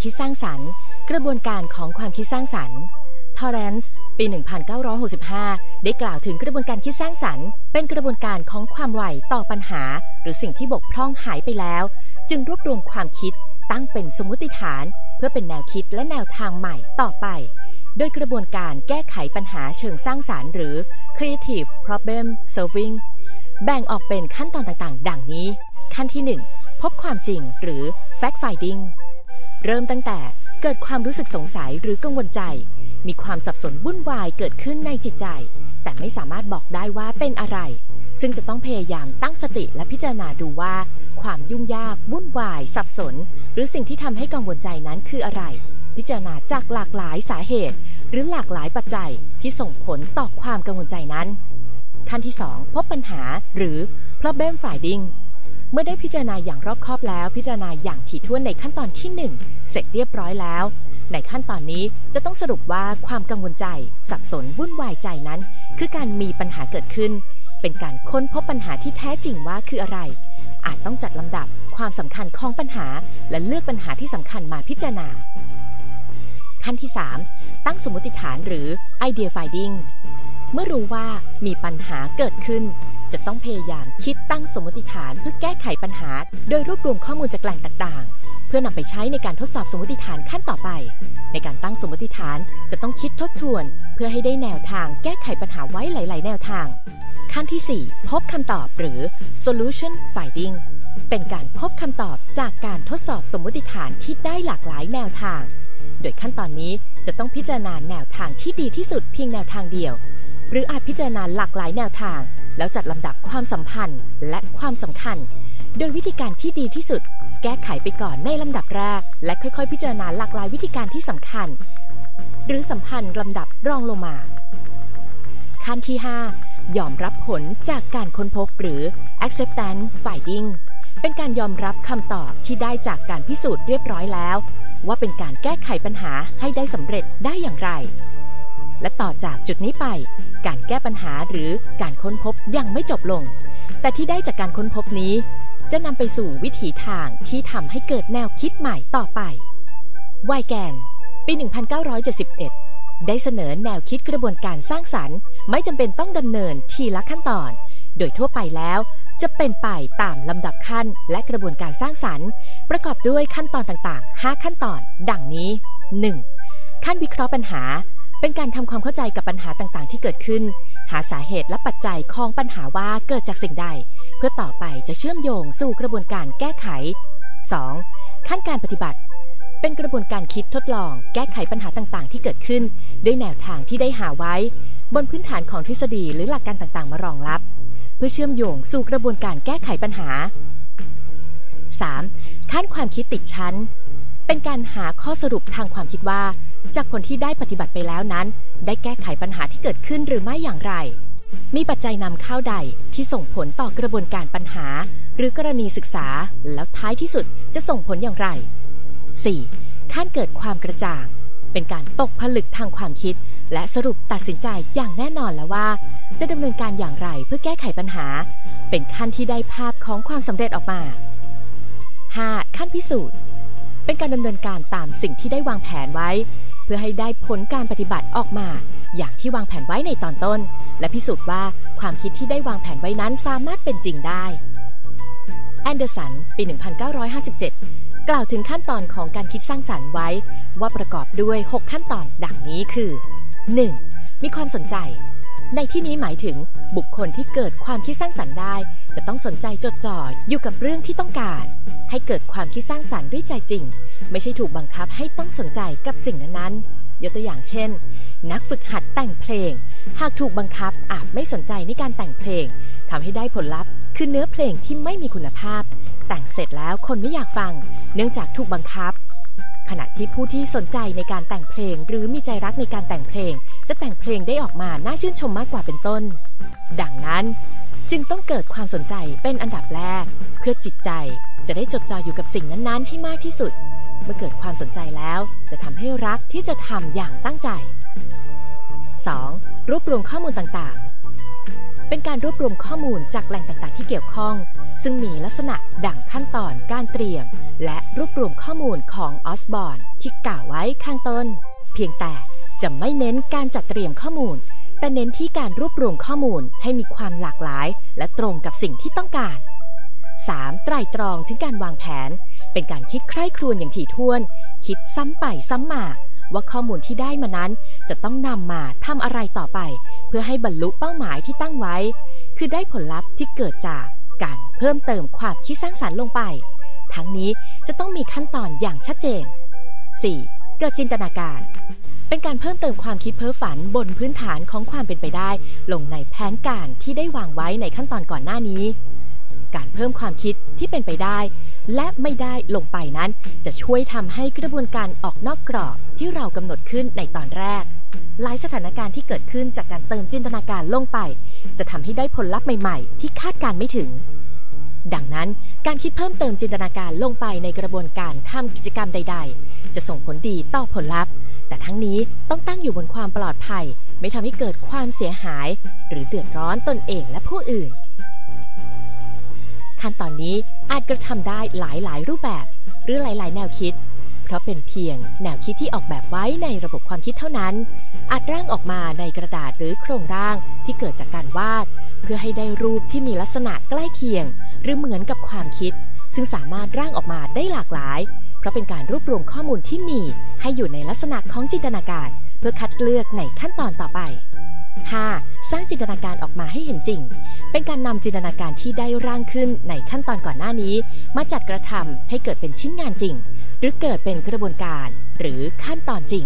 กรคิดสร้างสรรค์ กระบวนการของความคิดสร้างสรรค์ทอร์เรนซ์ปี 1965 ได้กล่าวถึงกระบวนการคิดสร้างสรรค์ เป็นกระบวนการของความไวต่อปัญหา หรือสิ่งที่บกพร่องหายไปแล้ว จึงรวบรวมความคิดตั้งเป็นสมมติฐาน เพื่อเป็นแนวคิดและแนวทางใหม่ต่อไป โดยกระบวนการแก้ไขปัญหาเชิงสร้างสารรค์หรือ creative problem solving แบ่งออกเป็นขั้นตอนต่างๆ ดังนี้ ขั้นที่ 1 พบความจริงหรือ fact finding เริ่มตั้งแต่เกิดความรู้สึกสงสัยหรือกังวลใจ มีความสับสนวุ่นวายเกิดขึ้นในจิตใจ แต่ไม่สามารถบอกได้ว่าเป็นอะไร ซึ่งจะต้องพยายามตั้งสติและพิจารณาดูว่า ความยุ่งยากวุ่นวาย สับสน หรือสิ่งที่ทำให้กังวลใจนั้นคืออะไร พิจารณาจากหลากหลายสาเหตุ หรือหลากหลายปัจจัยที่ส่งผลต่อความกังวลใจนั้นขั้นที่ 2 พบปัญหาหรือ problem finding เมื่อได้พิจารณาอย่างรอบคอบแล้ว พิจารณาอย่างถี่ถ้วนในขั้นตอนที่ 1 เสร็จเรียบร้อยแล้ว ในขั้นตอนนี้จะต้องสรุปว่าความกังวลใจ สับสนวุ่นวายใจนั้น คือการมีปัญหาเกิดขึ้น เป็นการค้นพบปัญหาที่แท้จริงว่าคืออะไร อาจต้องจัดลำดับความสำคัญของปัญหา และเลือกปัญหาที่สำคัญมาพิจารณา ขั้นที่ 3 ตั้งสมมติฐานหรือ idea finding เมื่อรู้ว่ามีปัญหาเกิดขึ้น จะต้องพยายามคิดตั้งสมมติฐานเพื่อแก้ไขปัญหา โดยรวบรวมข้อมูลจากแหล่งต่างๆ เพื่อนำไปใช้ในการทดสอบสมมติฐานขั้นต่อไป ในการตั้งสมมติฐานจะต้องคิดทบทวน เพื่อให้ได้แนวทางแก้ไขปัญหาไว้หลาย ๆ แนวทาง ขั้นที่ 4 พบคำตอบหรือ solution finding เป็นการพบคำตอบจากการทดสอบสมมติฐานที่ได้หลากหลายแนวทาง โดยขั้นตอนนี้จะต้องพิจารณาแนวทางที่ดีที่สุดเพียงแนวทางเดียว หรืออาจพิจารณาหลากหลายแนวทาง แล้วจัดลำดับความสัมพันธ์และความสำคัญ โดยวิธีการที่ดีที่สุด แก้ไขไปก่อนในลำดับแรก และค่อยๆ พิจารณาหลากหลายวิธีการที่สำคัญ หรือสัมพันธ์ลำดับรองลงมา ขั้นที่ 5 ยอมรับผลจากการค้นพบหรือ acceptance finding เป็นการยอมรับคำตอบที่ได้จากการพิสูจน์เรียบร้อยแล้ว ว่าเป็นการแก้ไขปัญหาให้ได้สำเร็จได้อย่างไร และต่อจากจุดนี้ไป การแก้ปัญหาหรือการค้นพบยังไม่จบลง แต่ที่ได้จากการค้นพบนี้ จะนำไปสู่วิถีทางที่ทำให้เกิดแนวคิดใหม่ต่อไปไวแกน ปี 1971 ได้เสนอแนวคิดกระบวนการสร้างสรรค์ ไม่จำเป็นต้องดำเนินทีละขั้นตอน โดยทั่วไปแล้ว จะเป็นไปตามลำดับขั้นและกระบวนการสร้างสรรค์ ประกอบด้วยขั้นตอนต่างๆ 5 ขั้นตอน ดังนี้ 1. ขั้นวิเคราะห์ปัญหา เป็นการทำความเข้าใจกับปัญหาต่างๆ ที่เกิดขึ้น หาสาเหตุและปัจจัยของปัญหาว่าเกิดจากสิ่งใด เพื่อต่อไปจะเชื่อมโยงสู่กระบวนการแก้ไข 2. ขั้นการปฏิบัติ เป็นกระบวนการคิดทดลอง แก้ไขปัญหาต่างๆ ที่เกิดขึ้น ด้วยแนวทางที่ได้หาไว้ บนพื้นฐานของทฤษฎีหรือหลักการต่างๆ มารองรับ เพื่อเชื่อมโยงสู่กระบวนการแก้ไขปัญหา 3. ขั้นความคิดติดชั้น เป็นการหาข้อสรุปทางความคิดว่า จากผลที่ได้ปฏิบัติไปแล้วนั้น ได้แก้ไขปัญหาที่เกิดขึ้นหรือไม่อย่างไร มีปัจจัยนำเข้าใดที่ส่งผลต่อกระบวนการปัญหา หรือกรณีศึกษาแล้วท้ายที่สุดจะส่งผลอย่างไร 4. ขั้นเกิดความกระจ่าง เป็นการตกผลึกทางความคิด และสรุปตัดสินใจอย่างแน่นอนแล้วว่า จะดำเนินการอย่างไรเพื่อแก้ไขปัญหา เป็นขั้นที่ได้ภาพของความสำเร็จออกมา 5. ขั้นพิสูจน์ เป็นการดำเนินการตามสิ่งที่ได้วางแผนไว้ เพื่อให้ได้ผลการปฏิบัติออกมา อย่างที่วางแผนไว้ในตอนต้น และพิสูจน์ว่าความคิดที่ได้วางแผนไว้นั้นสามารถเป็นจริงได้แอนเดอร์สัน ปี 1957 กล่าวถึงขั้นตอนของการคิดสร้างสารรค์ไว้ ว่าประกอบด้วย 6 ขั้นตอนดังนี้คือ 1. มีความสนใจ ในที่นี้หมายถึง บุคคลที่เกิดความคิดสร้างสรรค์ได้ จะต้องสนใจจดจ่ออยู่กับเรื่องที่ต้องการ ให้เกิดความคิดสร้างสรรค์ด้วยใจจริง ไม่ใช่ถูกบังคับให้ต้องสนใจกับสิ่งนั้นๆ ยกตัวอย่างเช่น นักฝึกหัดแต่งเพลง หากถูกบังคับอาจไม่สนใจในการแต่งเพลงทำให้ได้ผลลัพธ์ คือเนื้อเพลงที่ไม่มีคุณภาพ แต่งเสร็จแล้วคนไม่อยากฟัง เนื่องจากถูกบังคับ ขณะที่ผู้ที่สนใจในการแต่งเพลง หรือมีใจรักในการแต่งเพลง จะแต่งเพลงได้ออกมาน่าชื่นชมมากกว่าเป็นต้น ดังนั้นจึงต้องเกิดความสนใจเป็นอันดับแรก เพื่อจิตใจจะได้จดจ่ออยู่กับสิ่งนั้นๆ ให้มากที่สุด เมื่อเกิดความสนใจแล้วจะทำให้รักที่จะทำอย่างตั้งใจ 2. รวบรวมข้อมูลต่างๆ เป็นการรวบรวมข้อมูลจากแหล่งต่างๆ ที่เกี่ยวข้อง ซึ่งมีลักษณะดั่งขั้นตอนการเตรียม และรวบรวมข้อมูลของออสบอร์นที่กล่าวไว้ข้างต้น เพียงแต่ จะไม่เน้นการจัดเตรียมข้อมูล แต่เน้นที่การรวบรวมข้อมูลให้มีความหลากหลาย และตรงกับสิ่งที่ต้องการ 3. ไตรตรองถึงการวางแผน เป็นการคิดใคร่ครวญอย่างถี่ถ้วน คิดซ้ำไปซ้ำมา ว่าข้อมูลที่ได้มานั้นจะต้องนำมาทำอะไรต่อไป เพื่อให้บรรลุเป้าหมายที่ตั้งไว้ คือได้ผลลัพธ์ที่เกิดจากการเพิ่มเติมความคิดสร้างสารรค์ลงไป ทั้งนี้จะต้องมีขั้นตอนอย่างชัดเจน 4. เกิดจินตนาการ เป็นการเพิ่มเติมความคิดเพ้อฝันบนพื้นฐานของความเป็นไปได้ ลงในแผนการที่ได้วางไว้ในขั้นตอนก่อนหน้านี้ การเพิ่มความคิดที่เป็นไปได้ และไม่ได้ลงไปนั้น จะช่วยทำให้กระบวนการออกนอกกรอบที่เรากำหนดขึ้นในตอนแรก หลายสถานการณ์ที่เกิดขึ้นจากการเติมจินตนาการลงไป จะทำให้ได้ผลลัพธ์ใหม่ ๆ ที่คาดการไม่ถึง ดังนั้นการคิดเพิ่มเติมจินตนาการลงไปในกระบวนการทำกิจกรรมใด ๆ จะส่งผลดีต่อผลลัพธ์ แต่ทั้งนี้ต้องตั้งอยู่บนความปลอดภัย ไม่ทำให้เกิดความเสียหาย หรือเดือดร้อนตนเองและผู้อื่น ขั้นตอนนี้อาจกระทำได้หลายๆ รูปแบบ หรือหลายๆ แนวคิด เพราะเป็นเพียงแนวคิดที่ออกแบบไว้ในระบบความคิดเท่านั้น อาจร่างออกมาในกระดาษหรือโครงร่างที่เกิดจากการวาด เพื่อให้ได้รูปที่มีลักษณะใกล้เคียง หรือเหมือนกับความคิด ซึ่งสามารถร่างออกมาได้หลากหลาย เพราะเป็นการรวบรวมข้อมูลที่มี ให้อยู่ในลักษณะของจินตนาการ เพื่อคัดเลือกในขั้นตอนต่อไป 5. สร้างจินตนาการออกมาให้เห็นจริง เป็นการนำจินตนาการที่ได้ร่างขึ้นในขั้นตอนก่อนหน้านี้ มาจัดกระทำให้เกิดเป็นชิ้นงานจริง หรือเกิดเป็นกระบวนการ หรือขั้นตอนจริง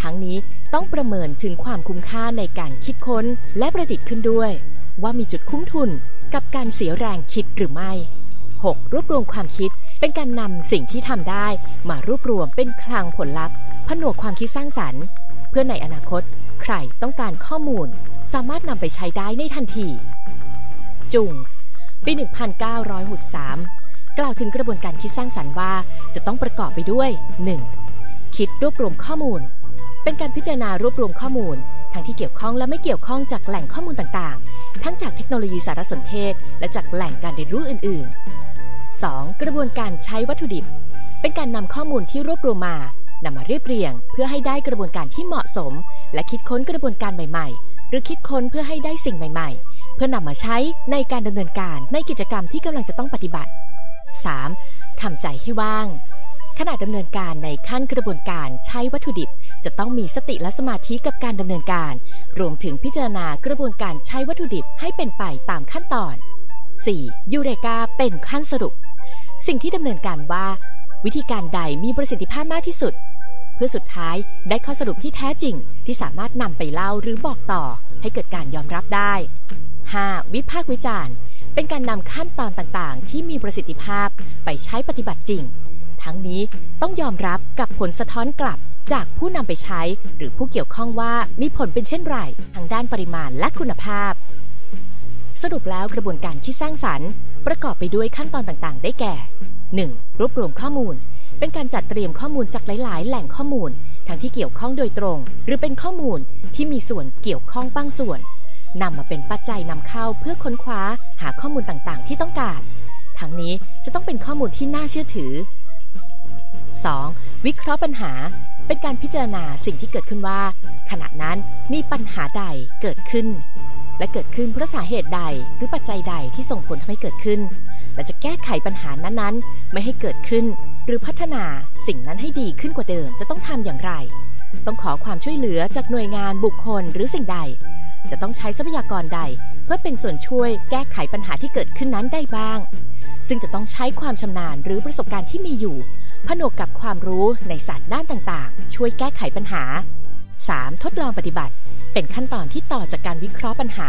ทั้งนี้ต้องประเมินถึงความคุ้มค่าในการคิดค้นและประดิษฐ์ขึ้นด้วย ว่ามีจุดคุ้มทุน กับการเสียแรงคิดหรือไม่ 6. รวบรวมความคิดเป็นการนำสิ่งที่ทำได้ มารวบรวมเป็นคลังผลลัพธ์ผนวกความคิดสร้างสรรค์ เพื่อในอนาคต ใครต้องการข้อมูล สามารถนำไปใช้ได้ในทันที จุงส์ปี 1963 กล่าวถึงกระบวนการคิดสร้างสรรค์ว่าจะต้องประกอบไปด้วย 1. คิดรวบรวมข้อมูล เป็นการพิจารณารวบรวมข้อมูล ทั้งที่เกี่ยวข้องและไม่เกี่ยวข้องจากแหล่งข้อมูลต่างๆ ทั้งจากเทคโนโลยีสารสนเทศ และจากแหล่งการเรียนรู้อื่น ๆ 2. กระบวนการใช้วัตถุดิบ เป็นการนำข้อมูลที่รวบรวมมานำมาเรียบเรียง เพื่อให้ได้กระบวนการที่เหมาะสม และคิดค้นกระบวนการใหม่ ๆ หรือคิดค้นเพื่อให้ได้สิ่งใหม่ ๆ เพื่อนำมาใช้ในการดำเนินการในกิจกรรมที่กำลังจะต้องปฏิบัติ 3. ทำใจให้ว่างขณะดำเนินการในขั้นกระบวนการใช้วัตถุดิบ จะต้องมีสติและสมาธิกับการดำเนินการ รวมถึงพิจารณากระบวนการใช้วัตถุดิบให้เป็นไปตามขั้นตอน 4. ยูเรกาเป็นขั้นสรุป สิ่งที่ดำเนินการว่า วิธีการใดมีประสิทธิภาพมากที่สุด เพื่อสุดท้ายได้ข้อสรุปที่แท้จริง ที่สามารถนำไปเล่าหรือบอกต่อ ให้เกิดการยอมรับได้ 5. วิพากษ์วิจารณ์ เป็นการนำขั้นตอนต่างๆ ที่มีประสิทธิภาพไปใช้ปฏิบัติจริง ทั้งนี้ต้องยอมรับกับผลสะท้อนกลับจากผู้นำไปใช้ หรือผู้เกี่ยวข้องว่ามีผลเป็นเช่นไรทางด้านปริมาณและคุณภาพ สรุปแล้วกระบวนการที่สร้างสรรค์ ประกอบไปด้วยขั้นตอนต่างๆ ได้แก่ 1. รวบรวมข้อมูล เป็นการจัดเตรียมข้อมูลจากหลาย ๆ แหล่งข้อมูล ทั้งที่เกี่ยวข้องโดยตรง หรือเป็นข้อมูลที่มีส่วนเกี่ยวข้องบางส่วนนำมาเป็นปัจจัยนำเข้าเพื่อค้นคว้าหาข้อมูลต่างๆ ที่ต้องการ ทั้งนี้จะต้องเป็นข้อมูลที่น่าเชื่อถือ 2. วิเคราะห์ปัญหา เป็นการพิจารณาสิ่งที่เกิดขึ้นว่า ขณะนั้นมีปัญหาใดเกิดขึ้น และเกิดขึ้นเพราะสาเหตุใดหรือปัจจัยใดที่ส่งผลทำให้เกิดขึ้น และจะแก้ไขปัญหานั้นๆ ไม่ให้เกิดขึ้น หรือพัฒนาสิ่งนั้นให้ดีขึ้นกว่าเดิมจะต้องทำอย่างไร ต้องขอความช่วยเหลือจากหน่วยงานบุคคลหรือสิ่งใด จะต้องใช้ทรัพยากรใด เพื่อเป็นส่วนช่วยแก้ไขปัญหาที่เกิดขึ้นนั้นได้บ้างซึ่งจะต้องใช้ความชำนาญหรือประสบการณ์ที่มีอยู่ ผนวกกับความรู้ในศาสตร์ด้านต่างๆ ช่วยแก้ไขปัญหา 3. ทดลองปฏิบัติ เป็นขั้นตอนที่ต่อจากการวิเคราะห์ปัญหา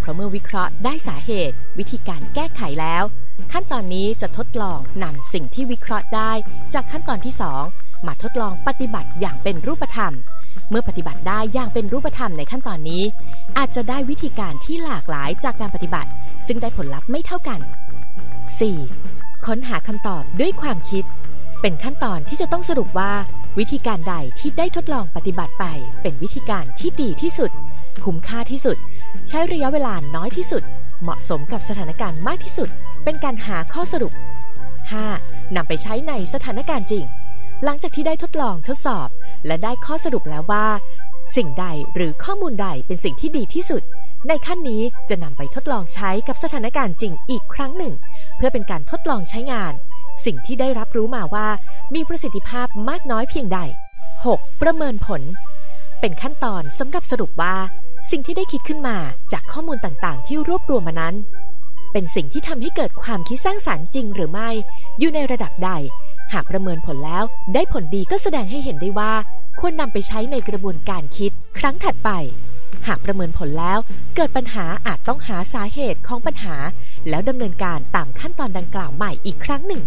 เพราะเมื่อวิเคราะห์ได้สาเหตุ วิธีการแก้ไขแล้ว ขั้นตอนนี้จะทดลองนำสิ่งที่วิเคราะห์ได้ จากขั้นตอนที่ 2 มาทดลองปฏิบัติอย่างเป็นรูปธรรม เมื่อปฏิบัติได้อย่างเป็นรูปธรรมในขั้นตอนนี้ อาจจะได้วิธีการที่หลากหลายจากการปฏิบัติ ซึ่งได้ผลลัพธ์ไม่เท่ากัน 4. ค้นหาคำตอบด้วยความคิด เป็นขั้นตอนที่จะต้องสรุปว่า วิธีการใดที่ได้ทดลองปฏิบัติไป เป็นวิธีการที่ดีที่สุด คุ้มค่าที่สุด ใช้ระยะเวลาน้อยที่สุด เหมาะสมกับสถานการณ์มากที่สุด เป็นการหาข้อสรุป 5. นำไปใช้ในสถานการณ์จริง หลังจากที่ได้ทดลองทดสอบ และได้ข้อสรุปแล้วว่า สิ่งใดหรือข้อมูลใดเป็นสิ่งที่ดีที่สุด ในขั้นนี้จะนำไปทดลองใช้กับสถานการณ์จริงอีกครั้งหนึ่ง เพื่อเป็นการทดลองใช้งาน สิ่งที่ได้รับรู้มาว่ามีประสิทธิภาพมากน้อยเพียงใด 6. ประเมินผล เป็นขั้นตอนสำหรับสรุปว่า สิ่งที่ได้คิดขึ้นมาจากข้อมูลต่างๆ ที่รวบรวมมานั้น เป็นสิ่งที่ทำให้เกิดความคิดสร้างสารรค์จริงหรือไม่ อยู่ในระดับใด หากประเมินผลแล้วได้ผลดีก็แสดงให้เห็นได้ว่า ควรนำไปใช้ในกระบวนการคิด ครั้งถัดไป หากประเมินผลแล้ว เกิดปัญหาอาจต้องหาสาเหตุของปัญหา แล้วดำเนินการตามขั้นตอนดังกล่าวใหม่อีกครั้งหนึ่ง